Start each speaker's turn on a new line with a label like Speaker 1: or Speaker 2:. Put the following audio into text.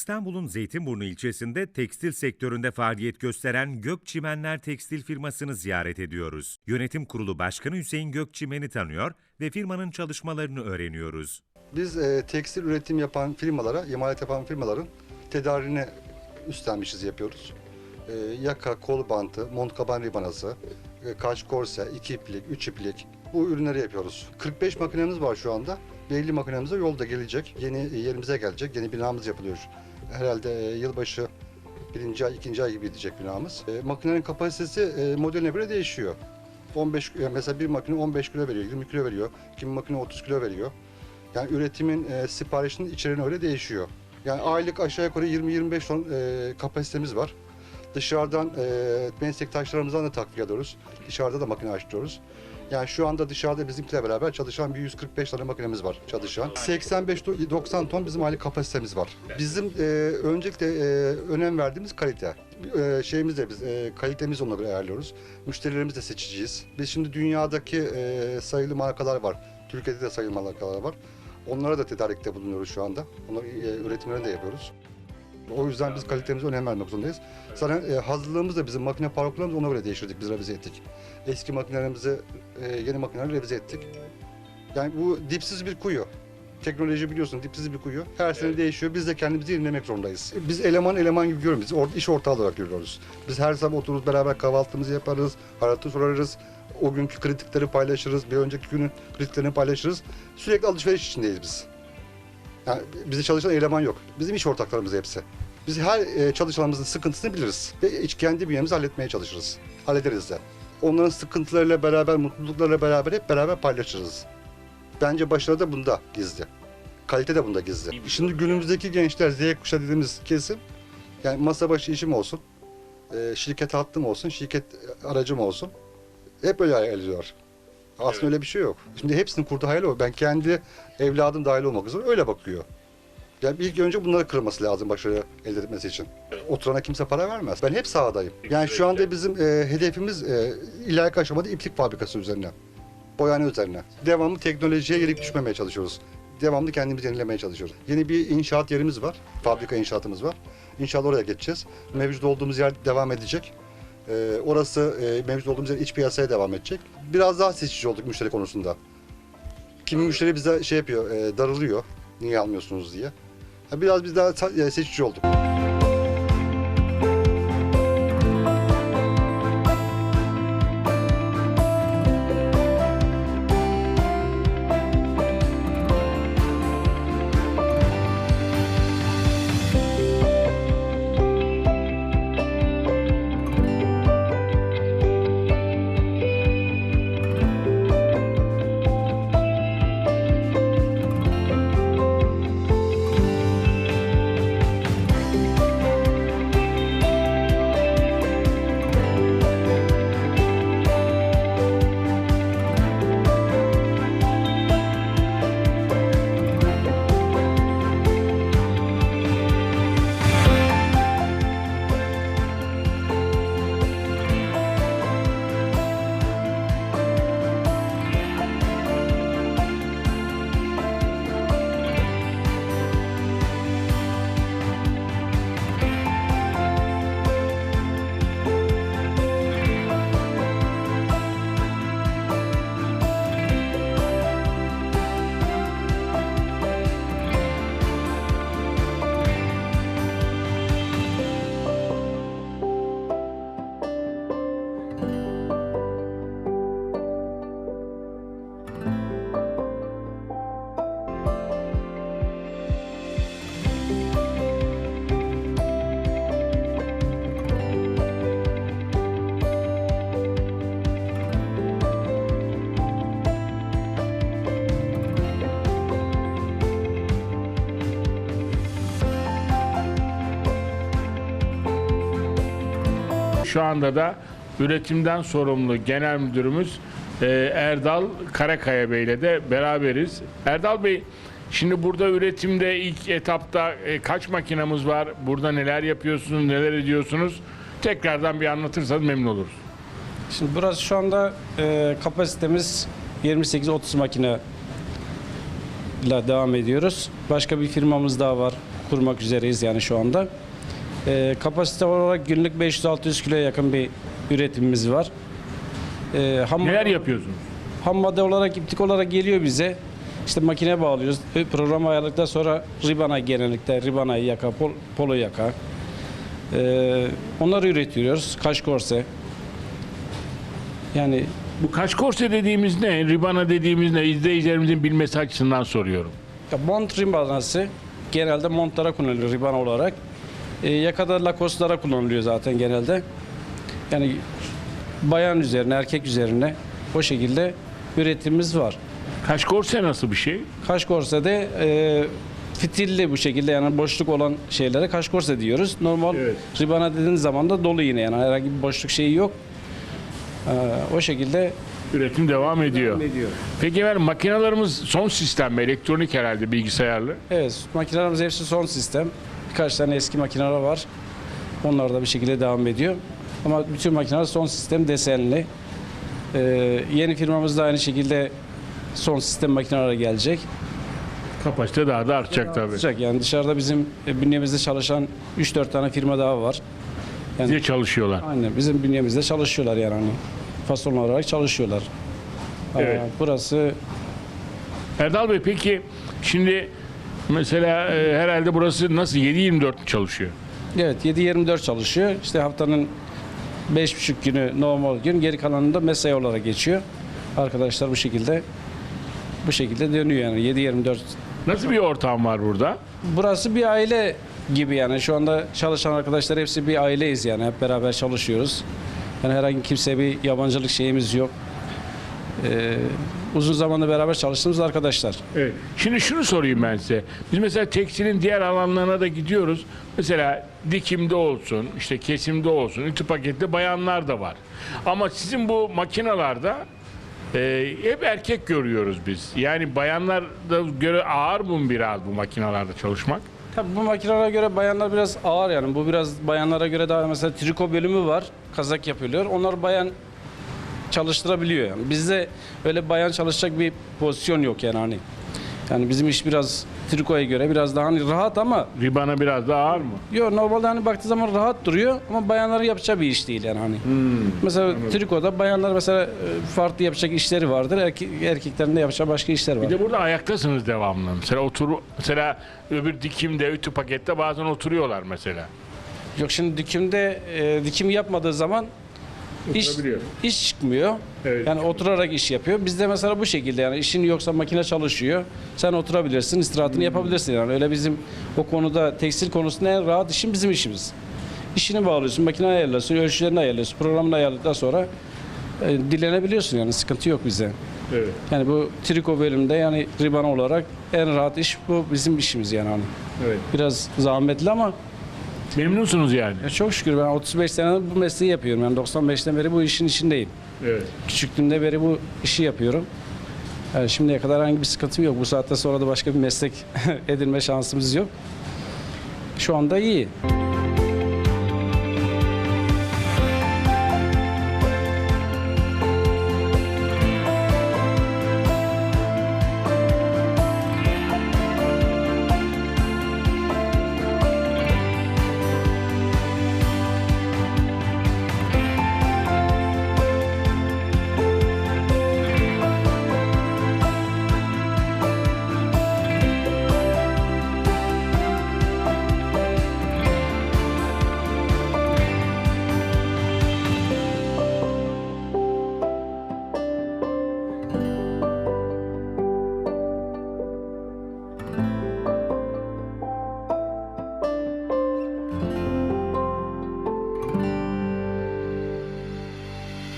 Speaker 1: İstanbul'un Zeytinburnu ilçesinde tekstil sektöründe faaliyet gösteren Gökçimenler Tekstil firmasını ziyaret ediyoruz. Yönetim Kurulu Başkanı Hüseyin Gökçimen'i tanıyor ve firmanın çalışmalarını öğreniyoruz.
Speaker 2: Biz e, tekstil üretim yapan firmalara, imalat yapan firmaların tedarini üstlenmişiz yapıyoruz. E, yaka, kol bantı, mont kaban ribanası, e, kaş korse, iki iplik, üç iplik bu ürünleri yapıyoruz. 45 makinemiz var şu anda. 50 makinemiz de yolda gelecek. Yeni yerimize gelecek. Yeni binamız yapılıyor. Herhalde e, yılbaşı birinci ay, ikinci ay gibi gidecek binamız. E, makinenin kapasitesi e, modeline göre değişiyor. 15 e, mesela bir makine 15 kilo veriyor, 20 kilo veriyor. Kimi makine 30 kilo veriyor. Yani üretimin e, siparişinin içeriğine öyle değişiyor. Yani aylık aşağı yukarı 20-25 ton e, kapasitemiz var. Dışarıdan e, meslektaşlarımızdan da takviye alıyoruz. Dışarıda da makine açtırıyoruz. Yani şu anda dışarıda bizimkiyle beraber çalışan bir 145 tane makinemiz var çalışan. 85-90 ton bizim aylık kapasitemiz var. Bizim e, öncelikle e, önem verdiğimiz kalite. E, şeyimiz de biz e, kalitemizi ona göre ayarlıyoruz. Müşterilerimiz de seçiciyiz. Biz şimdi dünyadaki e, sayılı markalar var. Türkiye'de de sayılı markalar var. Onlara da tedarikte bulunuyoruz şu anda. Onları e, üretimlerini de yapıyoruz. O yüzden biz kalitemize önem vermek zorundayız. Zaten e, hazırlığımız da bizim makine parkurlarımızı ona göre değiştirdik, biz revize ettik. Eski makinelerimizi e, yeni makineleri revize ettik. Yani bu dipsiz bir kuyu. Teknoloji biliyorsun dipsiz bir kuyu. Her sene değişiyor. Biz de kendimizi yenilemek zorundayız. Biz eleman eleman gibi görüyoruz. Biz or- iş ortağı olarak görüyoruz. Biz her sabah otururuz beraber kahvaltımızı yaparız. Haratı sorarız. O günkü kritikleri paylaşırız. Bir önceki günün kritiklerini paylaşırız. Sürekli alışveriş içindeyiz biz. Yani bizi çalışan eleman yok. Bizim iş ortaklarımız hepsi. Biz her e, çalışanımızın sıkıntısını biliriz. Ve hiç kendi bünyemizde halletmeye çalışırız. Hallederiz de. Onların sıkıntılarıyla beraber, mutluluklarıyla beraber hep beraber paylaşırız. Bence başarı da bunda gizli. Kalite de bunda gizli. Şimdi günümüzdeki gençler Z kuşağı dediğimiz kesim yani masa başı işim olsun, e, şirket hattım olsun, şirket aracım olsun. Hep öyle hayal ediyorlar. Aslında öyle bir şey yok. Şimdi hepsinin kurduğu hayal o. Ben kendi evladım dahil olmak üzere öyle bakıyor. Yani ilk önce bunları kırması lazım başarı elde etmesi için. Oturana kimse para vermez. Ben hep sahadayım. Yani şu anda bizim e, hedefimiz e, ileriki aşamada iplik fabrikası üzerine. Boyane üzerine. Devamlı teknolojiye yenik düşmemeye çalışıyoruz. Devamlı kendimizi yenilemeye çalışıyoruz. Yeni bir inşaat yerimiz var. Fabrika inşaatımız var. İnşallah oraya geçeceğiz. Mevcut olduğumuz yer devam edecek. Ee, orası e, mevcut olduğumuz yer iç piyasaya devam edecek. Biraz daha seçici olduk müşteri konusunda. Kimi müşteri bize şey yapıyor, e, darılıyor. Niye almıyorsunuz diye. Biraz biz daha seçici olduk.
Speaker 3: Şu anda da üretimden sorumlu genel müdürümüz e, Erdal Karakaya Bey ile de beraberiz. Erdal Bey, şimdi burada üretimde ilk etapta e, kaç makinamız var? Burada neler yapıyorsunuz, neler ediyorsunuz? Tekrardan bir anlatırsanız memnun oluruz.
Speaker 4: Şimdi burası şu anda e, kapasitemiz 28-30 makine ile devam ediyoruz. Başka bir firmamız daha var. kurmak üzereyiz yani şu anda. E, kapasite olarak günlük 500-600 kiloya yakın bir üretimimiz var. E, ham,
Speaker 3: Neler yapıyorsunuz?
Speaker 4: ham madde olarak, iptik olarak geliyor bize. İşte makineye bağlıyoruz. Program ayarladıktan sonra ribana genellikle, ribana yaka, pol- polo yaka. E, onları üretiyoruz. Kaş korse. Yani
Speaker 3: Bu kaç korse dediğimiz ne? Ribana dediğimiz ne? İzleyicilerimizin bilmesi açısından soruyorum.
Speaker 4: Ya mont ribanası genelde montlara kullanılıyor riban olarak. E, yakada lakoslara kullanılıyor zaten genelde. Yani bayan üzerine, erkek üzerine o şekilde üretimimiz var.
Speaker 3: Kaç korse nasıl bir şey?
Speaker 4: Kaş korse de e, fitilli bu şekilde yani boşluk olan şeylere kaş korse diyoruz. Normal
Speaker 3: Evet.
Speaker 4: ribana dediğiniz zaman da dolu yine yani herhangi bir boşluk şeyi yok. E, o şekilde
Speaker 3: Üretim devam ediyor.
Speaker 4: ediyor.
Speaker 3: Peki efendim makinalarımız son sistem mi? Elektronik herhalde bilgisayarlı.
Speaker 4: Evet, makinelerimiz hepsi son sistem. Birkaç tane eski makineler var. Onlar da bir şekilde devam ediyor. Ama bütün makineler son sistem desenli. Ee, yeni firmamız da aynı şekilde son sistem makineler gelecek.
Speaker 3: Kapasite daha da artacak tabii.
Speaker 4: Olacak yani dışarıda bizim e, bünyemizde çalışan 3-4 tane firma daha var.
Speaker 3: Diye çalışıyorlar.
Speaker 4: Aynen bizim bünyemizde çalışıyorlar yani hani fason olarak çalışıyorlar.
Speaker 3: Evet.
Speaker 4: Aa, burası
Speaker 3: Erdal Bey peki şimdi mesela e, herhalde burası nasıl 7-24 mi çalışıyor?
Speaker 4: Evet 7-24 çalışıyor. İşte haftanın 5,5 günü normal gün geri kalanında mesai olarak geçiyor. Arkadaşlar bu şekilde bu şekilde dönüyor yani 7-24.
Speaker 3: Nasıl bir ortam var burada?
Speaker 4: Burası bir aile gibi yani şu anda çalışan arkadaşlar hepsi bir aileyiz yani hep beraber çalışıyoruz. Yani herhangi kimse bir yabancılık şeyimiz yok. Ee, uzun zamandır beraber çalıştığımız arkadaşlar.
Speaker 3: Evet. Şimdi şunu sorayım ben size. Biz mesela tekstilin diğer alanlarına da gidiyoruz. Mesela dikimde olsun, işte kesimde olsun, ütü pakette bayanlar da var. Ama sizin bu makinalarda e, hep erkek görüyoruz biz. Yani bayanlar da göre ağır mı biraz bu makinalarda çalışmak?
Speaker 4: Tabii bu makinelere göre bayanlar biraz ağır yani. Bu biraz bayanlara göre daha mesela triko bölümü var. Kazak yapılıyor. Onlar bayan çalıştırabiliyor yani. Bizde öyle bayan çalışacak bir pozisyon yok yani hani. Yani bizim iş biraz trikoya göre biraz daha hani rahat ama
Speaker 3: Ribana biraz daha ağır mı?
Speaker 4: yok normalde hani baktığı zaman rahat duruyor ama bayanların yapacağı bir iş değil yani hani. mesela trikoda bayanlar mesela e, farklı yapacak işleri vardır. Erke- erkeklerin de yapacağı başka işler var.
Speaker 3: Bir de burada ayaktasınız devamlı. Mesela otur mesela öbür dikimde, ütü pakette bazen oturuyorlar mesela.
Speaker 4: Yok şimdi dikimde e, dikim yapmadığı zaman iş,
Speaker 3: Oturabiliyor.
Speaker 4: iş çıkmıyor.
Speaker 3: Evet.
Speaker 4: Yani oturarak iş yapıyor. Bizde mesela bu şekilde yani işin yoksa makine çalışıyor. Sen oturabilirsin, istirahatını yapabilirsin yani. Öyle bizim o konuda tekstil konusunda en rahat işin bizim işimiz. İşini bağlıyorsun, makine ayarlıyorsun, ölçülerini ayarlıyorsun, programını ayarladıktan sonra e, dilenebiliyorsun yani sıkıntı yok bize.
Speaker 3: Evet.
Speaker 4: Yani bu triko bölümünde yani riban olarak en rahat iş bu bizim işimiz yani hani.
Speaker 3: Evet.
Speaker 4: Biraz zahmetli ama
Speaker 3: Memnunsunuz yani.
Speaker 4: ya çok şükür ben 35 senedir bu mesleği yapıyorum. Yani 95'ten beri bu işin içindeyim.
Speaker 3: Evet.
Speaker 4: Küçüklüğümde beri bu işi yapıyorum. Yani şimdiye kadar herhangi bir sıkıntım yok. Bu saatte sonra da başka bir meslek edinme şansımız yok. Şu anda iyi.